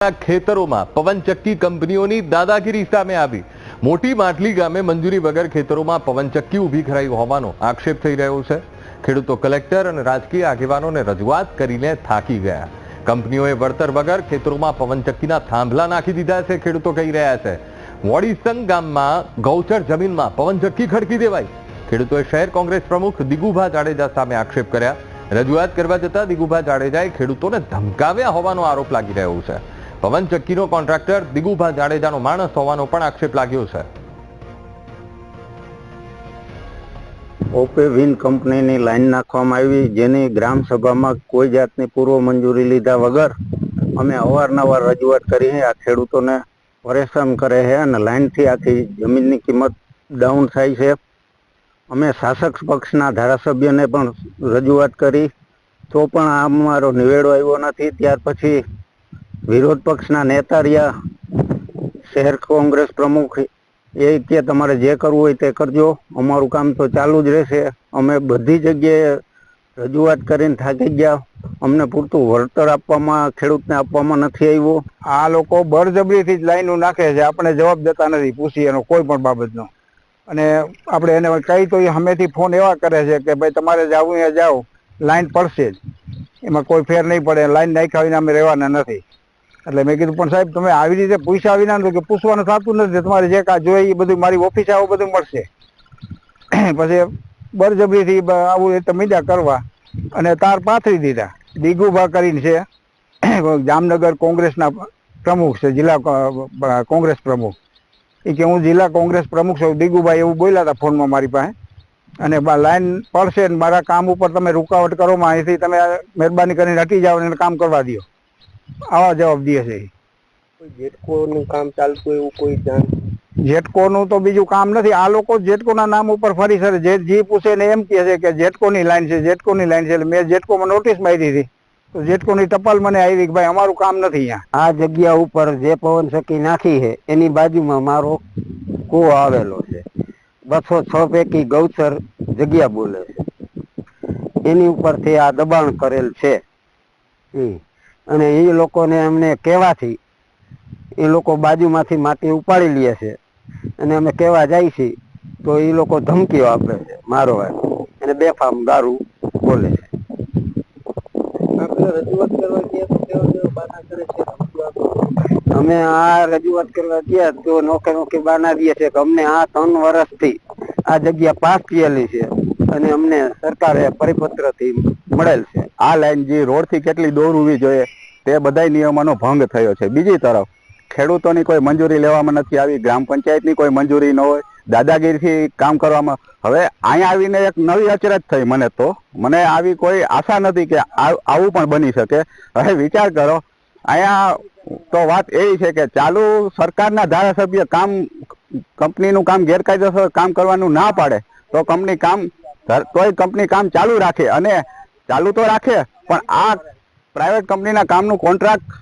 ખેતરોમાં પવનચક્કી કંપનીઓની દાદાગીરી સામે આવી. મોટી માટલી ગામે મંજૂરી વગર ખેતરોમાં પવનચક્કી ઊભી કરાઈ હોવાનો આક્ષેપ થઈ રહ્યો છે. ખેડૂતો કલેક્ટર અને રાજકીય આગેવાનોને રજૂઆત કરીને થાકી ગયા. કંપનીઓએ વળતર વગર ખેતરોમાં પવનચક્કીના થાંભલા નાખી દીધા છે, ખેડૂતો કહી રહ્યા છે. વોડીસંગ ગામમાં ગૌચર જમીનમાં પવનચક્કી ખડકી દેવાઈ. ખેડૂતોએ શહેર કોંગ્રેસ પ્રમુખ દિગુભા જાડેજા સામે આક્ષેપ કર્યા. રજૂઆત કરવા જતા દિગુભા જાડેજાએ ખેડૂતોને ધમકાવ્યા હોવાનો આરોપ લાગી રહ્યો છે. પવનચક્કીનો કોન્ટ્રાક્ટર દિગુભા જાડેજાનો માણસ હોવાનો પણ આક્ષેપ લાગ્યો છે. ઓપે વિન કંપનીની લાઈન નાખવામાં આવી, જેની ગ્રામ સભામાં કોઈ જાતની પૂર્વ મંજૂરી લીધા વગર અમે અવારનવાર રજૂઆત કરી છે. આ ખેડૂતોને પરેશાન કરે છે અને લાઈનથી આખી જમીનની કિંમત ડાઉન થાય છે. અમે શાસક પક્ષના ધારાસભ્યને પણ રજૂઆત કરી, તો પણ આ અમારો નિવેડો આવ્યો નથી. ત્યાર પછી વિરોધ પક્ષના નેતા રહ્યા. શહેર કોંગ્રેસ પ્રમુખ એ કે તમારે જે કરવું હોય તે કરજો. અમારું કામ તો ચાલુ જ રહેશે. અમે બધી જગ્યાએ રજૂઆત કરીને થાકી ગયા. અમને પૂરતું વળતર આપવામાં, ખેડૂતને આપવામાં નથી આવ્યું. આ લોકો બળજબરીથી જ લાઈનો નાખે છે. આપણે જવાબ દેતા નથી. પૂછી એનો કોઈ પણ બાબતનો. અને આપણે એને કહી તો એ હમેથી ફોન એવા કરે છે કે ભાઈ તમારે જવું અહીંયા જાઓ લાઈન પડશે જ. એમાં કોઈ ફેર નહીં પડે. લાઈન નાખ્યા વિના અમે રહેવાના નથી. એટલે મેં કીધું, પણ સાહેબ, તમે આવી રીતે પૂછ્યા વિના કે પૂછવાનું થતું નથી તમારે જે કાંઈ જોઈએ એ બધું મારી ઓફિસે આવું બધું મળશે. પછી બળજબરીથી આવું એ મીડા કરવા અને તાર પાથરી દીધા. દિગુભા કરીને છે. જામનગર કોંગ્રેસના પ્રમુખ છે, જિલ્લા કોંગ્રેસ પ્રમુખ. એ કે હું જિલ્લા કોંગ્રેસ પ્રમુખ છું દિગુભાઈ એવું બોલ્યા હતા ફોનમાં મારી પાસે. અને લાઈન પડશે મારા કામ ઉપર તમે રૂકાવટ કરો અહીંથી તમે મહેરબાની કરીને હટી જાઓ અને કામ કરવા દો આવા જવાબ દે છે. જેટકોનું કામ ચાલતું એવું કોઈ જાણ જેટકોનું તો બીજું કામ નથી. આ લોકો જેટકોના નામ ઉપર ફરી સર જે જી પૂછે ને એમ કહે છે કે જેટકોની લાઈન છે જેટકોની લાઈન છે. એટલે મેં જેટકોમાં નોટિસ મારી હતી તો જેટકોની ટપાલ મને આવી કે ભાઈ અમારું કામ નથી અહીંયા. આ જગ્યા ઉપર જે પવન શકી નાખી છે એની બાજુમાં મારો કૂવો આવેલો છે. બસો છ પૈકી ગૌચર જગ્યા બોલે છે. એની ઉપરથી આ દબાણ કરેલ છે. હમ. અને એ લોકોને અમને કહેવાથી એ લોકો બાજુમાંથી માટી ઉપાડી લે છે. અને અમે કહેવા જાય છે તો એ લોકો ધમકીઓ આપે છે મારો અને બેફામ દારૂ બોલે છે. અમે આ રજૂઆત કરવા ગયા તો નોકે નોકે બાના દે છે કે અમને આ ત્રણ વર્ષથી આ જગ્યા પાસ થયેલી છે અને અમને સરકારે પરિપત્રથી મળેલ છે. આ લાઈન જે રોડથી કેટલી દોર હોવી જોઈએ તે બધાય નિયમોનો ભંગ થયો છે. બીજી તરફ, ખેડૂતોની કોઈ મંજૂરી લેવામાં નથી આવી, ગ્રામ પંચાયતની કોઈ મંજૂરી ન હોય, દાદાગીરીથી કામ કરવામાં હવે અહીંયા આવીને એક નવી અચરજ થઈ મને તો. મને આવી કોઈ આશા નથી કે આવું પણ બની શકે. હવે વિચાર કરો, અહીંયા તો વાત એવી છે કે ચાલુ સરકારના ધારાસભ્ય કામ કંપનીનું કામ ગેરકાયદેસર કામ કરવાનું ના પાડે, તો કંપની કામ તોય કંપની કામ ચાલુ રાખે અને ચાલુ તો રાખે, પણ આ પ્રાઇવેટ કંપનીના કામનું કોન્ટ્રાક્ટ